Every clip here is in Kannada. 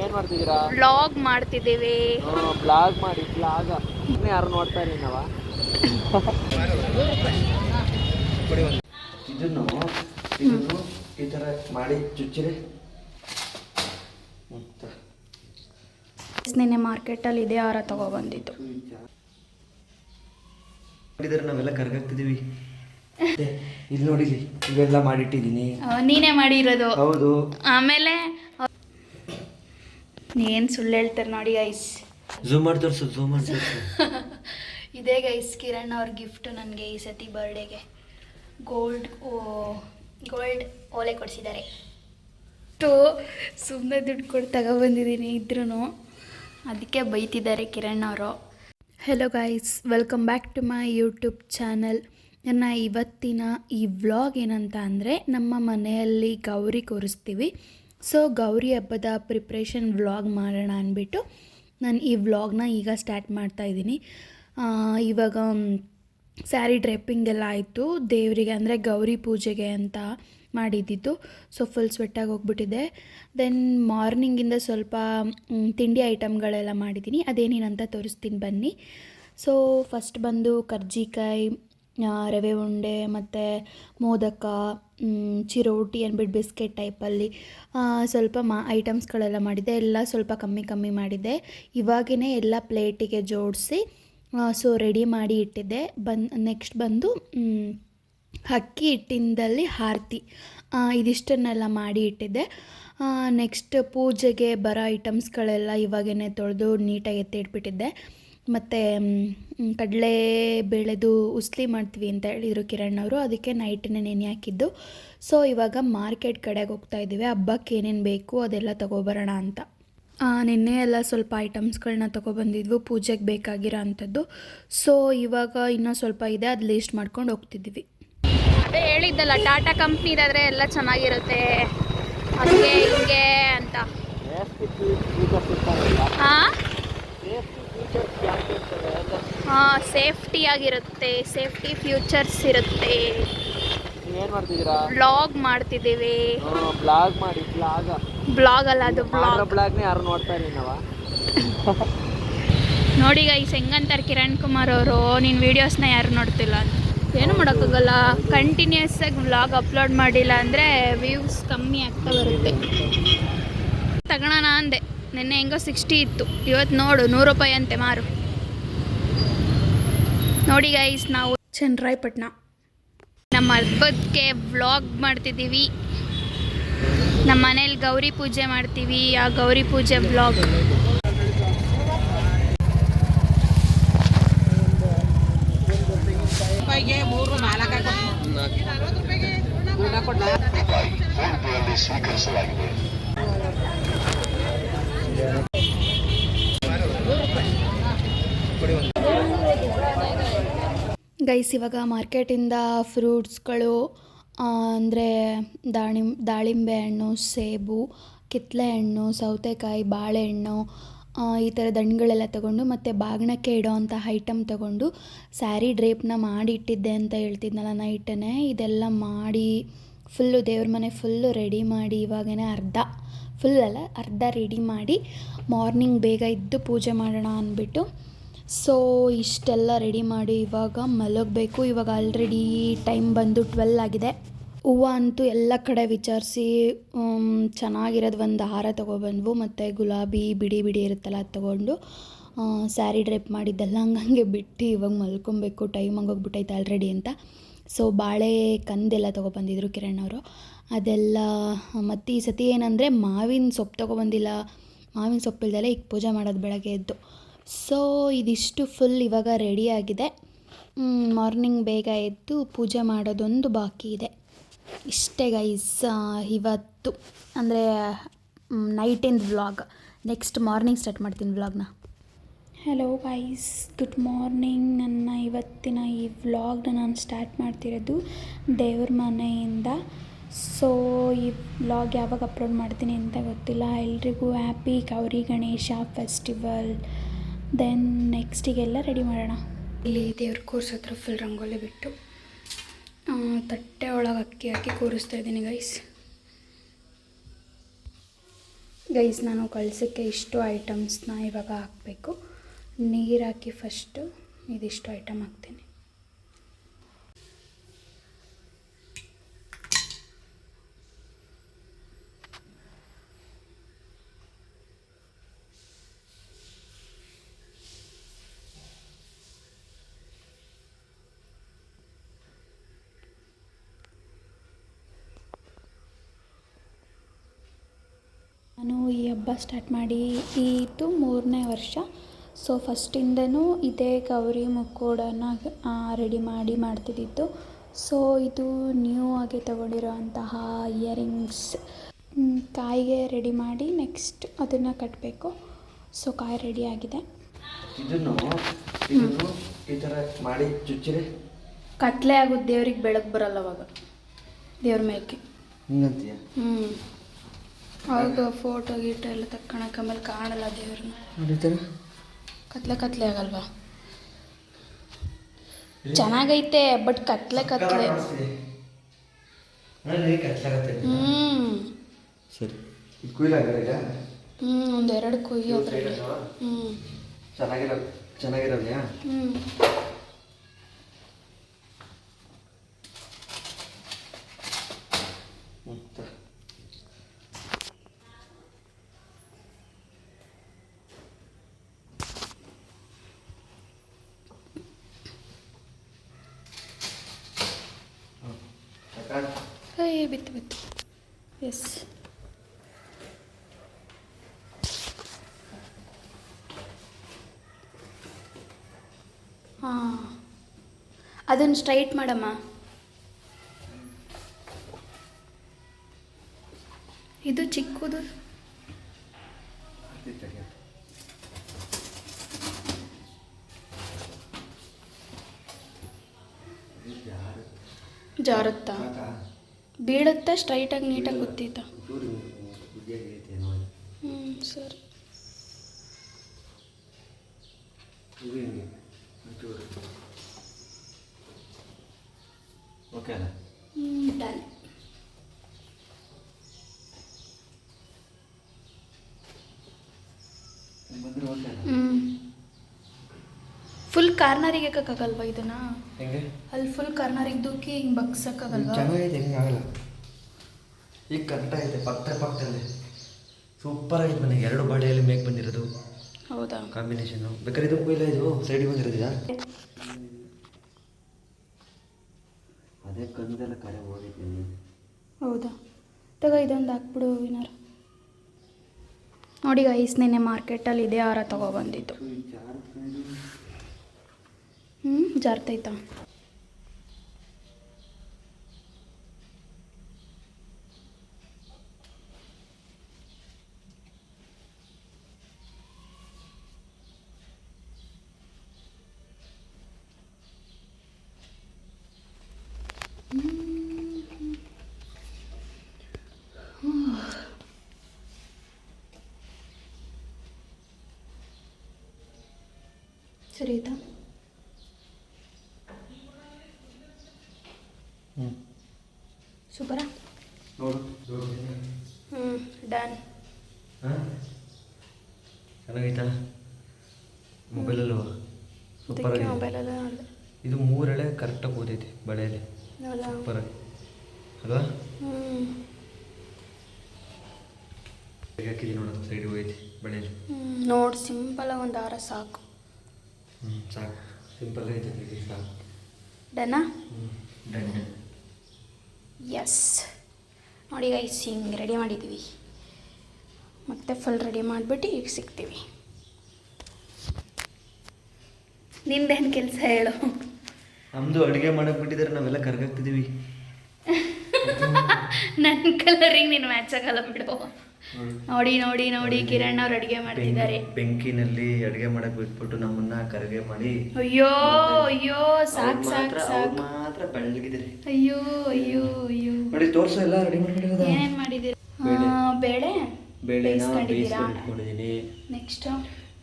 ಏನ್ ಮಾಡ್ತಿದ್ದೀರಾ? ಬ್ಲಾಗ್ ಮಾಡ್ತಿದ್ದೀವಿ. ಬ್ಲಾಗ್ ಮಾಡಿ ಬ್ಲಾಗ ಯಾರು ನೋಡ್ತಾ ಇರಿ ನಾವ ಇದನ್ನು ಇದನ್ನು ಈ ಥರ ಮಾಡಿ ಚುಚ್ಚಿರಿ. ನಿನ್ನೆ ಮಾರ್ಕೆಟಲ್ಲಿ ಇದೇ ಹಾರ ತಗೊಬಂದಿದ್ದು. ಬಂದಿತ್ತು ನಾವೆಲ್ಲ ಕರ್ಗಾಗ್ತಿದೀವಿ ಇಲ್ಲಿ ನೋಡಿಲಿ ಇವೆಲ್ಲ ಮಾಡಿಟ್ಟಿದ್ದೀನಿ. ನೀನೇ ಮಾಡಿರೋದು. ಹೌದು. ಆಮೇಲೆ ಏನು ಸುಳ್ಳು ಹೇಳ್ತಾರೆ ನೋಡಿ ಐಸ್ ಝೂಮ್ ಮಾಡಿ ತೋರಿಸು ಝೂಮ್ ಮಾಡಿ ತೋರಿಸು. ಇದೇ ಗೈಸ್ ಕಿರಣ್ ಅವ್ರ ಗಿಫ್ಟ್ ನನಗೆ ಈ ಸತಿ ಬರ್ಡೇಗೆ ಗೋಲ್ಡ್ ಗೋಲ್ಡ್ ಓಲೆ ಕೊಡಿಸಿದ್ದಾರೆ. ಟು ಸುಮ್ಮನೆ ದುಡ್ಡು ಕೊಟ್ಟು ತಗೊಬಂದಿದ್ದೀನಿ ಇದ್ರೂ ಅದಕ್ಕೆ ಬೈತಿದ್ದಾರೆ ಕಿರಣ್ ಅವರು. Hello guys welcome back to my YouTube channel ನನ್ನ ಇವತ್ತಿನ ಈ ವ್ಲಾಗ್ ಏನಂತ ಅಂದರೆ ನಮ್ಮ ಮನೆಯಲ್ಲಿ ಗೌರಿ ಕೂರಿಸ್ತೀವಿ. ಸೊ ಗೌರಿ ಹಬ್ಬದ ಪ್ರಿಪ್ರೇಷನ್ ವ್ಲಾಗ್ ಮಾಡೋಣ ಅಂದ್ಬಿಟ್ಟು ನಾನು ಈ ವ್ಲಾಗ್ನ ಈಗ ಸ್ಟಾರ್ಟ್ ಮಾಡ್ತಾ ಇದ್ದೀನಿ. ಇವಾಗ ಸ್ಯಾರಿ ಡ್ರೆಪ್ಪಿಂಗ್ ಎಲ್ಲ ಆಯಿತು. ದೇವರಿಗೆ ಅಂದರೆ ಗೌರಿ ಪೂಜೆಗೆ ಅಂತ ಮಾಡಿದ್ದಿತ್ತು. ಸೊ ಫುಲ್ ಸ್ವೆಟ್ಟಾಗಿ ಹೋಗ್ಬಿಟ್ಟಿದೆ. ದೆನ್ ಮಾರ್ನಿಂಗಿಂದ ಸ್ವಲ್ಪ ತಿಂಡಿ ಐಟಮ್ಗಳೆಲ್ಲ ಮಾಡಿದ್ದೀನಿ. ಅದೇನೇನಂತ ತೋರಿಸ್ತೀನಿ ಬನ್ನಿ. ಸೊ ಫಸ್ಟ್ ಬಂದು ಕರ್ಜಿಕಾಯಿ ರವೆ ಉಂಡೆ ಮತ್ತು ಮೋದಕ ಚಿರೋಟಿ ಅಂದ್ಬಿಟ್ಟು ಬಿಸ್ಕೆಟ್ ಟೈಪಲ್ಲಿ ಸ್ವಲ್ಪ ಮಾ ಐಟಮ್ಸ್ಗಳೆಲ್ಲ ಮಾಡಿದ್ದೆ. ಎಲ್ಲ ಸ್ವಲ್ಪ ಕಮ್ಮಿ ಕಮ್ಮಿ ಮಾಡಿದ್ದೆ. ಇವಾಗೇ ಎಲ್ಲ ಪ್ಲೇಟಿಗೆ ಜೋಡಿಸಿ ಸೊ ರೆಡಿ ಮಾಡಿ ಇಟ್ಟಿದ್ದೆ. ಬಂದು ನೆಕ್ಸ್ಟ್ ಬಂದು ಅಕ್ಕಿ ಹಿಟ್ಟಿಂದಲ್ಲಿ ಆರತಿ ಇದಿಷ್ಟನ್ನೆಲ್ಲ ಮಾಡಿ ಇಟ್ಟಿದ್ದೆ. ನೆಕ್ಸ್ಟ್ ಪೂಜೆಗೆ ಬರೋ ಐಟಮ್ಸ್ಗಳೆಲ್ಲ ಇವಾಗೇ ತೊಳೆದು ನೀಟಾಗಿ ಎತ್ತಿ ಇಟ್ಬಿಟ್ಟಿದ್ದೆ. ಮತ್ತು ಕಡಲೆ ಬೇಳೆದು ಉಸ್ಲಿ ಮಾಡ್ತೀವಿ ಅಂತ ಹೇಳಿದರು ಕಿರಣ್ ಅವರು ಅದಕ್ಕೆ ನೈಟನ್ನೇ ನೆನೆ ಹಾಕಿದ್ದು. ಸೊ ಇವಾಗ ಮಾರ್ಕೆಟ್ ಕಡೆಗೆ ಹೋಗ್ತಾ ಇದ್ದೀವಿ. ಹಬ್ಬಕ್ಕೆ ಏನೇನು ಬೇಕು ಅದೆಲ್ಲ ತೊಗೊಬರೋಣ ಅಂತ. ಆ, ನಿನ್ನೆ ಎಲ್ಲ ಸ್ವಲ್ಪ ಐಟಮ್ಸ್ಗಳನ್ನ ತೊಗೊಬಂದಿದ್ವು. ಪೂಜೆಗೆ ಬೇಕಾಗಿರೋ ಅಂಥದ್ದು ಸೊ ಇವಾಗ ಇನ್ನೂ ಸ್ವಲ್ಪ ಇದೆ. ಅದು ಲೀಸ್ಟ್ ಮಾಡ್ಕೊಂಡು ಹೋಗ್ತಿದ್ವಿ ಅದೇ ಹೇಳಿದ್ದಲ್ಲ ಟಾಟಾ ಕಂಪ್ನಿದಾದರೆ ಎಲ್ಲ ಚೆನ್ನಾಗಿರುತ್ತೆ. ಹಂಗೆ ಹಿಂಗೆ ಅಂತ. ಹಾಂ? ಹಾಂ ಸೇಫ್ಟಿ ಆಗಿರುತ್ತೆ ಸೇಫ್ಟಿ ಫ್ಯೂಚರ್ಸ್ ಇರುತ್ತೆ. ಏನ್ ಮಾಡ್ತಿದ್ದೀರಾ? ವ್ಲಾಗ್ ಮಾಡ್ತಿದ್ದೀವಿ. ಬ್ಲಾಗ್ ಮಾಡಿ ಬ್ಲಾಗ್ ಬ್ಲಾಗ್ ಅಲ್ಲ ಅದು ಬ್ಲಾಗ್ ಬ್ಲಾಗ್ನ ಯಾರು ನೋಡ್ತಾ ನಾವ ನೋಡಿ ಗೈಸ್ ಹೆಂಗಂತಾರೆ ಕಿರಣ್ ಕುಮಾರ್ ಅವರು? ನಿನ್ನ ವೀಡಿಯೋಸ್ನ ಯಾರು ನೋಡ್ತಿಲ್ಲ? ಅಂತ ಏನು ಮಾಡೋಕ್ಕಾಗಲ್ಲ. ಕಂಟಿನ್ಯೂಸ್ ಆಗಿ ವ್ಲಾಗ್ ಅಪ್ಲೋಡ್ ಮಾಡಿಲ್ಲ ಅಂದರೆ ವ್ಯೂಸ್ ಕಮ್ಮಿ ಆಗ್ತಾ ಬರುತ್ತೆ. ತಗೊಳೋಣ ಅಂದೆ. ನಿನ್ನೆ ಹೆಂಗೋ ಸಿಕ್ಸ್ಟಿ ಇತ್ತು ಇವತ್ತು ನೋಡು ನೂರು ರೂಪಾಯಿ ಅಂತೆ ಮಾರು ನೋಡಿ ಗೈಸ್ ನಾವು ಚನ್ನರಾಯಪಟ್ಟಣ ನಮ್ಮ ಹಬ್ಬಕ್ಕೆ ವ್ಲಾಗ್ ಮಾಡ್ತಿದ್ದೀವಿ ನಮ್ಮ ಮನೇಲಿ ಗೌರಿ ಪೂಜೆ ಮಾಡ್ತೀವಿ ಆ ಗೌರಿ ಪೂಜೆ ವ್ಲಾಗ್ ಗೈಸ್ ಇವಾಗ ಮಾರ್ಕೆಟಿಂದ ಫ್ರೂಟ್ಸ್ಗಳು ಅಂದರೆ ದಾಳಿಂಬೆ ದಾಳಿಂಬೆ ಹಣ್ಣು, ಸೇಬು ಕಿತ್ತಳೆ ಹಣ್ಣು, ಸೌತೆಕಾಯಿ ಬಾಳೆಹಣ್ಣು ಈ ಥರದ ಹಣ್ಣುಗಳೆಲ್ಲ ತಗೊಂಡು ಮತ್ತು ಬಾಗ್ಣಕ್ಕೆ ಇಡೋ ಅಂಥ ಐಟಮ್ ತಗೊಂಡು ಸ್ಯಾರಿ ಡ್ರೇಪ್ನ ಮಾಡಿ ಇಟ್ಟಿದ್ದೆ ಅಂತ ಹೇಳ್ತಿದ್ನಲ್ಲ ನೈಟನೇ ಇದೆಲ್ಲ ಮಾಡಿ ಫುಲ್ಲು ದೇವ್ರ ಮನೆ ಫುಲ್ಲು ರೆಡಿ ಮಾಡಿ ಇವಾಗೇ ಅರ್ಧ ಫುಲ್ ಅಲ್ಲ ಅರ್ಧ ರೆಡಿ ಮಾಡಿ ಮಾರ್ನಿಂಗ್ ಬೇಗ ಇದ್ದು ಪೂಜೆ ಮಾಡೋಣ ಅಂದ್ಬಿಟ್ಟು ಸೊ ಇಷ್ಟೆಲ್ಲ ರೆಡಿ ಮಾಡಿ ಇವಾಗ ಮಲಗಬೇಕು. ಇವಾಗ ಆಲ್ರೆಡಿ ಟೈಮ್ ಬಂದು ಟ್ವೆಲ್ ಆಗಿದೆ. ಹೂವು ಅಂತೂ ಎಲ್ಲ ಕಡೆ ವಿಚಾರಿಸಿ ಚೆನ್ನಾಗಿರೋದು ಒಂದು ಹಾರ ತೊಗೊಬಂದ್ವು. ಮತ್ತು ಗುಲಾಬಿ ಬಿಡಿ ಬಿಡಿ ಇರುತ್ತಲ್ಲ ಅದು ತೊಗೊಂಡು ಸ್ಯಾರಿ ಡ್ರೆಪ್ ಮಾಡಿದ್ದೆಲ್ಲ ಹಂಗಂಗೆ ಬಿಟ್ಟು ಇವಾಗ ಮಲ್ಕೊಬೇಕು. ಟೈಮ್ ಹಂಗೋಗ್ಬಿಟ್ಟೈತೆ ಆಲ್ರೆಡಿ ಅಂತ. ಸೊ ಬಾಳೆ ಕಂದೆಲ್ಲ ತೊಗೊಬಂದಿದ್ರು ಕಿರಣ್ ಅವರು. ಅದೆಲ್ಲ, ಮತ್ತು ಈ ಸತಿ ಏನಂದರೆ ಮಾವಿನ ಸೊಪ್ಪು ತೊಗೊಬಂದಿಲ್ಲ. ಮಾವಿನ ಸೊಪ್ಪಿಲ್ದೆಲ್ಲ ಈಗ ಪೂಜೆ ಮಾಡೋದು ಬೆಳಗ್ಗೆ ಎದ್ದು. ಸೊ ಇದಿಷ್ಟು ಫುಲ್ ಇವಾಗ ರೆಡಿಯಾಗಿದೆ ಮಾರ್ನಿಂಗ್ ಬೇಗ ಎದ್ದು ಪೂಜೆ ಮಾಡೋದೊಂದು ಬಾಕಿ ಇದೆ. ಇಷ್ಟೇ ಗೈಸ್ ಇವತ್ತು. ಅಂದರೆ ನೈಟಿಂದ ವ್ಲಾಗ್ ನೆಕ್ಸ್ಟ್ ಮಾರ್ನಿಂಗ್ ಸ್ಟಾರ್ಟ್ ಮಾಡ್ತೀನಿ ವ್ಲಾಗ್ನ ಹಲೋ ಗೈಸ್ ಗುಡ್ ಮಾರ್ನಿಂಗ್ ನನ್ನ ಇವತ್ತಿನ ಈ ವ್ಲಾಗ್ನ ನಾನು ಸ್ಟಾರ್ಟ್ ಮಾಡ್ತಿರೋದು ದೇವ್ರ ಮನೆಯಿಂದ. ಸೊ ಈ ವ್ಲಾಗ್ ಯಾವಾಗ ಅಪ್ಲೋಡ್ ಮಾಡ್ತೀನಿ ಅಂತ ಗೊತ್ತಿಲ್ಲ. ಎಲ್ರಿಗೂ happy Gauri Ganesha festival then ನೆಕ್ಸ್ಟಿಗೆಲ್ಲ ready ಮಾಡೋಣ. ಇಲ್ಲಿ ದೇವ್ರ ಕೂರ್ಸತ್ರ ಫುಲ್ ರಂಗೋಲಿ ಬಿಟ್ಟು ತಟ್ಟೆ ಒಳಗೆ ಅಕ್ಕಿ ಹಾಕಿ ಕೂರಿಸ್ತಾ ಇದ್ದೀನಿ ಗೈಸ್ ಗೈಸ್ ನಾನು ಕಳ್ಸೋಕ್ಕೆ ಇಷ್ಟು ಐಟಮ್ಸ್ನ ಇವಾಗ ಹಾಕಬೇಕು. ನೀರು ಹಾಕಿ ಫಸ್ಟು ಇದಿಷ್ಟು ಐಟಮ್ ಹಾಕ್ತೀನಿ. ನಾನು ಈ ಹಬ್ಬ ಸ್ಟಾರ್ಟ್ ಮಾಡಿ ಇದು ಮೂರನೇ ವರ್ಷ. ಸೊ ಫಸ್ಟಿಂದನೂ ಇದೇ ಗೌರಿ ಮುಕ್ಕೋಡನ ರೆಡಿ ಮಾಡಿ ಮಾಡ್ತಿದ್ದಿದ್ದು ಸೊ ಇದು ನ್ಯೂ ಆಗಿ ತಗೊಂಡಿರೋಂತಹ ಇಯರಿಂಗ್ಸ್ ಕಾಯಿಗೆ ರೆಡಿ ಮಾಡಿ ನೆಕ್ಸ್ಟ್ ಅದನ್ನು ಕಟ್ಟಬೇಕು ಸೊ ಕಾಯಿ ರೆಡಿ ಆಗಿದೆ. ಇದನ್ನು ಇದನ್ನು ಈ ಥರ ಮಾಡಿ ಚುಚ್ಚಿರಿ. ಕತ್ಲೆ ಆಗುತ್ತೆ ದೇವ್ರಿಗೆ ಬೆಳಕು ಬರಲ್ಲ ಅವಾಗ. ದೇವ್ರ ಮೇಕೆ ಹ್ಞೂ ಅವಾಗ ಫೋಟೋ ಗೀಟೋ ಎಲ್ಲ ತಕ್ಕೊಳಕ್ಕೆ ಆಮೇಲೆ ಕಾಣಲ್ಲ ದೇವ್ರನ್ನ. ಕತ್ಲೆ ಕತ್ಲೆ ಆಗಲ್ವಾ? ಚೆನ್ನಾಗೈತೆ ಬಟ್ ಕತ್ಲೆ ಕತ್ಲೆ. ಹ್ಮ್. ಸರಿ. ಹ್ಞೂ ಒಂದೆರಡು ಕೊಯ್ಯೋದ್ರಲ್ಲಿ ಹ್ಮ್. ಚೆನ್ನಾಗಿರೋ ಚೆನ್ನಾಗಿರೋದ್ಯಾ ಹ್ಞೂ ಹ್ಞೂ ತ- ಹ್ಞೂ. ತಕ. ಏ ಬಿತ್ತು ಬಿತ್ತು ಎಸ್ ಹಾಂ ಅದನ್ನು ಸ್ಟ್ರೈಟ್ ಮಾಡಮ್ಮ ಇದು ಚಿಕ್ಕದು? ಜಾರುತ್ತಾ? ಬೀಳುತ್ತಾ ಸ್ಟ್ರೈಟಾಗಿ ನೀಟಾಗಿ ನೋಡಿ ಹ್ಞೂ ಸರಿ. ಓಕೆ ಹ್ಞೂ ಡನ್ ಬಂದ್ರೆ ಓಕೆ ಅಲ್ಲ ಹ್ಞೂ ಫುಲ್ ಕಾರ್ನರಿಗೆ ಹಾಕಕ್ಕಾಗಲ್ವಾ ಇದನ್ನ? ಹೆಂಗೆ? ಅಲ್ಲಿ ಫುಲ್ ಕಾರ್ನರಿಗೆ ದೂಕಿ ಹಿಂಗೆ ಬಗ್ಸಕ್ಕಾಗಲ್ವಾ? ಚೆನ್ನಾಗೈತೆ ಹೆಂಗೆ ಆಗಲ್ಲ? ಈಗ ಕರೆಕ್ಟ್ ಐತೆ ಪಕ್ಕ ಪಕ್ಕದಲ್ಲಿ. ಸೂಪರ್ ಆಗಿದೆ ಮನೆಗೆ ಎರಡು ಬಾಡಿಯಲ್ಲಿ ಮೇಕ್ ಬಂದಿರೋದು. ಹೌದಾ? ಕಾಂಬಿನೇಷನ್ ಬೇಕಾದ್ರೆ ಇದು ಇಲ್ಲ ಇದು ಸೈಡಿಗೆ ಬಂದಿರೋದಿಲ್ಲ ಅದೇ ಕಂದೆಲ್ಲ ಕರೆ ಹೋಗಿದ್ದೀನಿ. ಹೌದಾ? ತಗೋ ಇದೊಂದು ಹಾಕ್ಬಿಡು ವಿನರ್. ನೋಡಿ ಐಸ್ ನೆನ್ನೆ ಮಾರ್ಕೆಟಲ್ಲಿ ಇದೇ ತಗೋ ತೊಗೊಬಂದಿದ್ದು ಹ್ಞೂ ಜಾರ್ತೈತಾ ಸರಿ ಆಯ್ತಾ ಹ್ಞೂ ಸೂಪರಾ ನೋಡು ಹ್ಞೂ ಡನ್ ಹಾಂ? ಚೆನ್ನಾಗೈತಾ? ಮೊಬೈಲಲ್ಲೂ ಸೂಪರ್ ಮೊಬೈಲೆಲ್ಲ ಇದು ಮೂರೆಳೆ ಕರೆಕ್ಟಾಗಿ ಓದೈತಿ ಬಳೆಯಲ್ಲಿ. ಸೂಪರಾಗಿ ಅಲ್ವಾ? ಹಾಕಿದ್ದೀನಿ ನೋಡೋದು ಸೈಡ್ ಹೋಗೈತಿ ಬಳೆಯಲ್ಲಿ. ನೋಡಿ ಸಿಂಪಲಾಗಿ ಒಂದು ಹಾರ ಸಾಕು. ಹ್ಞೂ ಸಾಕು. ಸಿಂಪಲ್ ಐತೆ ಸಾಕು. ಡನ್ ಡನ್ ಎಸ್ ನೋಡಿ ಗೈಸ್ ಹಿಂಗೆ ರೆಡಿ ಮಾಡಿದ್ದೀವಿ. ಮತ್ತೆ ಫುಲ್ ರೆಡಿ ಮಾಡಿಬಿಟ್ಟು ಈಗ ಸಿಗ್ತೀವಿ. ನಿಂದೇನು ಕೆಲಸ ಹೇಳು? ನಮ್ದು ಅಡುಗೆ ಮಾಡಕ್ಕೆ ಬಿಟ್ಟಿದ್ದಾರೆ ನಾವೆಲ್ಲ ಕರ್ಗಾಗ್ತಿದ್ದೀವಿ ನನ್ನ ಕಲರಿಂಗ್ ನೀನು ಮ್ಯಾಚ್ ಆಗಲ್ಲ ಬಿಡು. ನೋಡಿ ನೋಡಿ ನೋಡಿ ಕಿರಣ್ ಅವ್ರು ಅಡುಗೆ ಮಾಡ್ತಿದ್ದಾರೆ. ಬೆಂಕಿನಲ್ಲಿ ಅಡುಗೆ ಮಾಡಕ್ ಬಿಟ್ಬಿಟ್ಟು ನಮ್ಮನ್ನ ಕರಗೆ ಮಾಡಿ. ಅಯ್ಯೋ ಅಯ್ಯೋ ಸಾಕ್ ಸಾಕ್ ಸಾಕ್ ಮಾತ್ರ ಬೆಳ್ಳಗಿದ್ದಾರೆ. ಅಯ್ಯೋ ಅಯ್ಯೋ ಅಯ್ಯೋ. ನೋಡಿ ತೋರ್ಸು ಎಲ್ಲ ರೆಡಿ ಮಾಡ್ಬಿಟ್ಟಿರೋದು ಏನೇನು ಮಾಡಿದ್ದೀರಿ? ಬೇಳೆ. ಬೇಳೆ ಬೇಳೆನ ಬೇಯಿಸ್ಕೊಂಡು ಇಟ್ಕೊಂಡಿದ್ದೀನಿ ನೆಕ್ಸ್ಟು?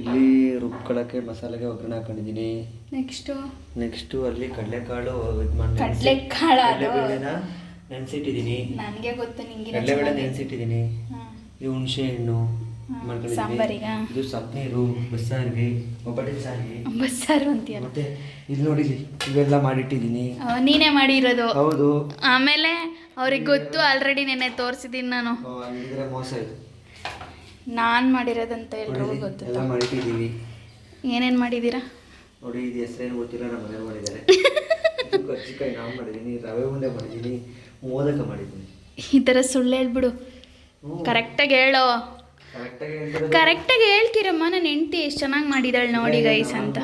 ಇಲ್ಲಿ ರುಬ್ಕೊಳಕ್ಕೆ ಮಸಾಲೆಗೆ ಒಗ್ಗರಣೆ ಹಾಕೊಂಡಿದ್ದೀನಿ ನೆಕ್ಸ್ಟು? ನೆಕ್ಸ್ಟು ಅಲ್ಲಿ ಕಡಲೆಕಾಳು ಇದು ಮಾಡಿ ಕಡಲೆಕಾಳು. ಕಡಲೆಬೇಳೆನ ನೆನೆಸಿಟ್ಟಿದ್ದೀನಿ ನನಗೆ ಗೊತ್ತು ನಿಂಗೆ ಕಡಲೆಬೇಳೆ ನೆನೆಸಿಟ್ಟಿದ್ದೀನಿ ಈ ಹುಣಸೆ ಹಣ್ಣು ಮಾಡ್ಕೊಂಡಿದ್ದೀನಿ. ಸಾಂಬಾರಿಗಾ? ಇದು ಸಪ್ನೀರು ಬಸ್ಸಾರಿಗೆ ಒಬ್ಬಟ್ಟಿನ ಸಾರಿಗೆ ಬಸ್ಸಾರು ಅಂತೀಯ? ಮತ್ತೆ ಇಲ್ಲಿ ನೋಡಿಲಿ ಇವೆಲ್ಲ ಮಾಡಿಟ್ಟಿದ್ದೀನಿ ನೀನೇ ಮಾಡಿರೋದು? ಹೌದು. ಆಮೇಲೆ ಅವ್ರಿಗೆ ಗೊತ್ತು ಆಲ್ರೆಡಿ ನೆನ್ನೆ ತೋರಿಸಿದ್ದೀನಿ ನಾನು. ಮೋಸ ಇದು. ನಾನು ಮಾಡಿರೋದಂತ ಎಲ್ರಿಗೂ ನೋಡಿಲಿ, ಗೊತ್ತು ಎಲ್ಲ ಮಾಡಿಟ್ಟಿದ್ದೀವಿ. ಏನೇನು ಮಾಡಿದ್ದೀರಾ? ನೋಡಿ ಇದು ಹೆಸರೇನು ಗೊತ್ತಿಲ್ಲ ನಮ್ಮ ಮನೇಲಿ ಮಾಡಿದ್ದಾರೆ. ಕರ್ಜಿಕಾಯಿ ನಾವು ಮಾಡಿದ್ದೀನಿ ರವೆ ಉಂಡೆ ಮಾಡಿದ್ದೀನಿ ಮೋದಕ ಮಾಡಿದ್ದೀನಿ ಈ ಥರ ಸುಳ್ಳು ಹೇಳ್ಬಿಡು. ಕರೆಕ್ಟಾಗಿ ಹೇಳೋ. ಕರೆಕ್ಟಾಗಿ ಹೇಳ್ತಾರೆ ಕರೆಕ್ಟಾಗಿ ಹೇಳ್ತೀರಮ್ಮ ನನ್ನ ಹೆಂಡ್ತಿ ಎಷ್ಟು ಚೆನ್ನಾಗಿ ಮಾಡಿದಾಳೆ ನೋಡಿ ಗೈಸ್ ಅಂತ.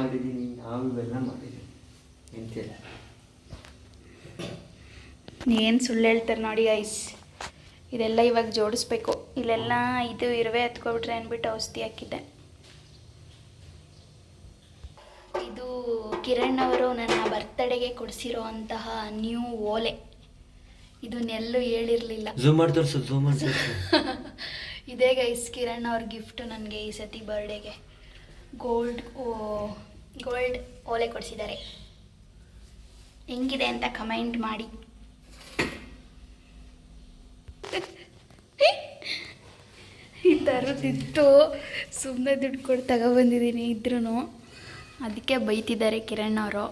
ಏನು ಸುಳ್ಳು ಹೇಳ್ತಾರೆ ನೋಡಿ ಗೈಸ್ ಇದೆಲ್ಲ ಇವಾಗ ಜೋಡಿಸ್ಬೇಕು. ಇಲ್ಲೆಲ್ಲ ಇದು ಇರುವೆ ಹತ್ಕೊಬಿಟ್ರೆ ಅಂದ್ಬಿಟ್ಟು ಔಷಧಿ ಹಾಕಿದ್ದೆ. ಇದು ಕಿರಣ್ ಅವರು ನನ್ನ ಬರ್ತ್ಡೇಗೆ ಕೊಡಿಸಿರೋ ಅಂತಹ ನ್ಯೂ ಓಲೆ ಇದನ್ನೆಲ್ಲೂ ಹೇಳಿರಲಿಲ್ಲ. ಇದೇ ಗೈಸ್ ಕಿರಣ್ ಅವ್ರ ಗಿಫ್ಟ್ ನನಗೆ ಈ ಸತಿ ಬರ್ಡೇಗೆ ಗೋಲ್ಡ್ ಗೋಲ್ಡ್ ಓಲೆ ಕೊಡಿಸಿದ್ದಾರೆ. ಹೆಂಗಿದೆ ಅಂತ ಕಮೆಂಟ್ ಮಾಡಿ. ಈ ಥರದ್ದಿತ್ತು ಸುಮ್ಮನೆ ದುಡ್ಡು ಕೊಟ್ಟು ತಗೊಬಂದಿದ್ದೀನಿ ಇದ್ರೂ ಅದಕ್ಕೆ ಬೈತಿದ್ದಾರೆ ಕಿರಣ್ ಅವರು.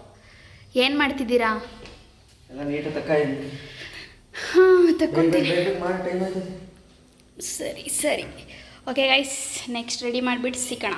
ಏನು ಮಾಡ್ತಿದ್ದೀರಾ? ಹಾಂ ತಗೊಂತೀನಿ ಸರಿ ಸರಿ. ಓಕೆ ಗೈಸ್ ನೆಕ್ಸ್ಟ್ ರೆಡಿ ಮಾಡಿಬಿಟ್ಟು ಸಿಗೋಣ.